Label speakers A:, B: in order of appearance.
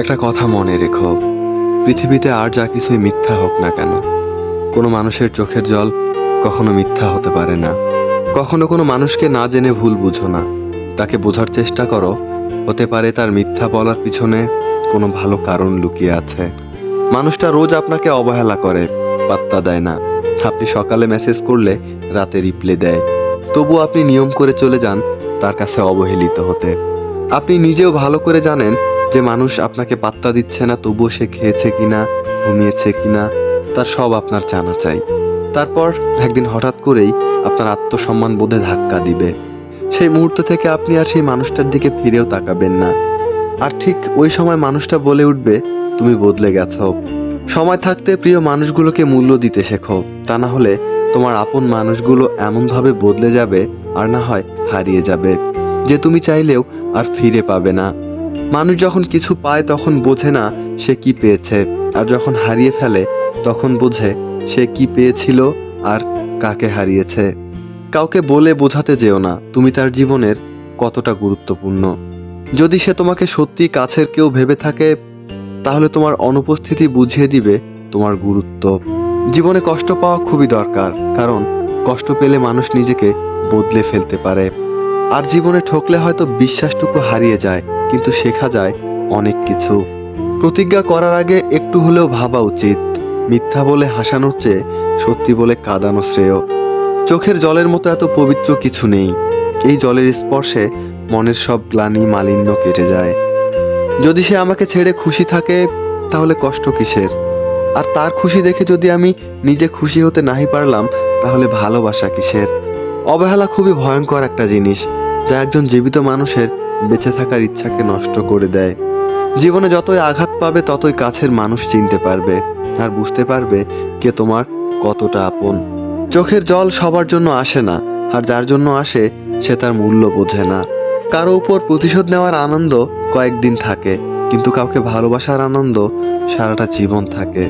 A: একটা কথা মনে রেখো। পৃথিবীতে আর যা কিছুই মিথ্যা হোক না কেন, কোনো মানুষের চোখের জল কখনো মিথ্যা হতে পারে না। কখনো কোনো মানুষকে না জেনে ভুল বুঝো না। তাকে বোঝার চেষ্টা করো, হতে পারে তার মিথ্যা বলার পিছনে কোনো ভালো কারণ লুকিয়ে আছে। মানুষটা রোজ আপনাকে অবহেলা করে, পাত্তা দেয় না। আপনি সকালে মেসেজ করলে রাতে রিপ্লে দেয়। তবু আপনি নিয়ম করে চলে যান তার কাছে অবহেলিত হতে। আপনি নিজেও ভালো করে জানেন যে মানুষ আপনাকে পাত্তা দিচ্ছে না, তবুও সে খেয়েছে কিনা, ঘুমিয়েছে কিনা, তার সব আপনার জানা চাই। তারপর একদিন হঠাৎ করেই আপনার আত্মসম্মান বোধে ধাক্কা দিবে। সেই মুহূর্ত থেকে আপনি আর সেই মানুষটার দিকে ফিরেও তাকাবেন না। আর ঠিক ওই সময় মানুষটা বলে উঠবে, তুমি বদলে গেছো। সময় থাকতে প্রিয় মানুষগুলোকে মূল্য দিতে শেখো। তা না হলে তোমার আপন মানুষগুলো এমনভাবে বদলে যাবে, আর না হয় হারিয়ে যাবে, যে তুমি চাইলেও আর ফিরে পাবে না। মানুষ যখন কিছু পায় তখন বোঝে না সে কি পেয়েছে, আর যখন হারিয়ে ফেলে তখন বোঝে সে কি পেয়েছিল আর কাকে হারিয়েছে। কাউকে বলে বোঝাতে যেও না, তুমি তার জীবনের কতটা গুরুত্বপূর্ণ। যদি সে তোমাকে সত্যি কাছের কেউ ভেবে থাকে, তাহলে তোমার অনুপস্থিতি বুঝিয়ে দিবে তোমার গুরুত্ব। জীবনে কষ্ট পাওয়া খুবই দরকার, কারণ কষ্ট পেলে মানুষ নিজেকে বদলে ফেলতে পারে। আর জীবনে ঠকলে হয়তো বিশ্বাসটুকু হারিয়ে যায় কিন্তু শেখা যায় অনেক কিছু। প্রতিজ্ঞা করার আগে একটু হলেও ভাবা উচিত। মিথ্যা বলে হাসানোর চেয়ে সত্যি বলে কাঁদানো শ্রেয়। চোখের জলের মতো এত পবিত্র কিছু নেই। এই জলের স্পর্শে মনের সব গ্লানি মালিন্য কেটে যায়। যদি সে আমাকে ছেড়ে খুশি থাকে, তাহলে কষ্ট কিসের? আর তার খুশি দেখে যদি আমি নিজে খুশি হতে নাহি পারলাম, তাহলে ভালোবাসা কিসের? অবহেলা খুবই ভয়ঙ্কর একটা জিনিস। যা একজন জীবিত মানুষের বেঁচে থাকার ইচ্ছাকে নষ্ট করে দেয়। জীবনে যতই আঘাত পাবে, ততই কাছের মানুষ চিনতে পারবে আর বুঝতে পারবে কে তোমার কতটা আপন। চোখের জল সবার জন্য আসে না, আর যার জন্য আসে, সে তার মূল্য বোঝে না। কারও উপর প্রতিশোধ নেওয়ার আনন্দ কয়েকদিন থাকে, কিন্তু কাউকে ভালোবাসার আনন্দ সারাটা জীবন থাকে।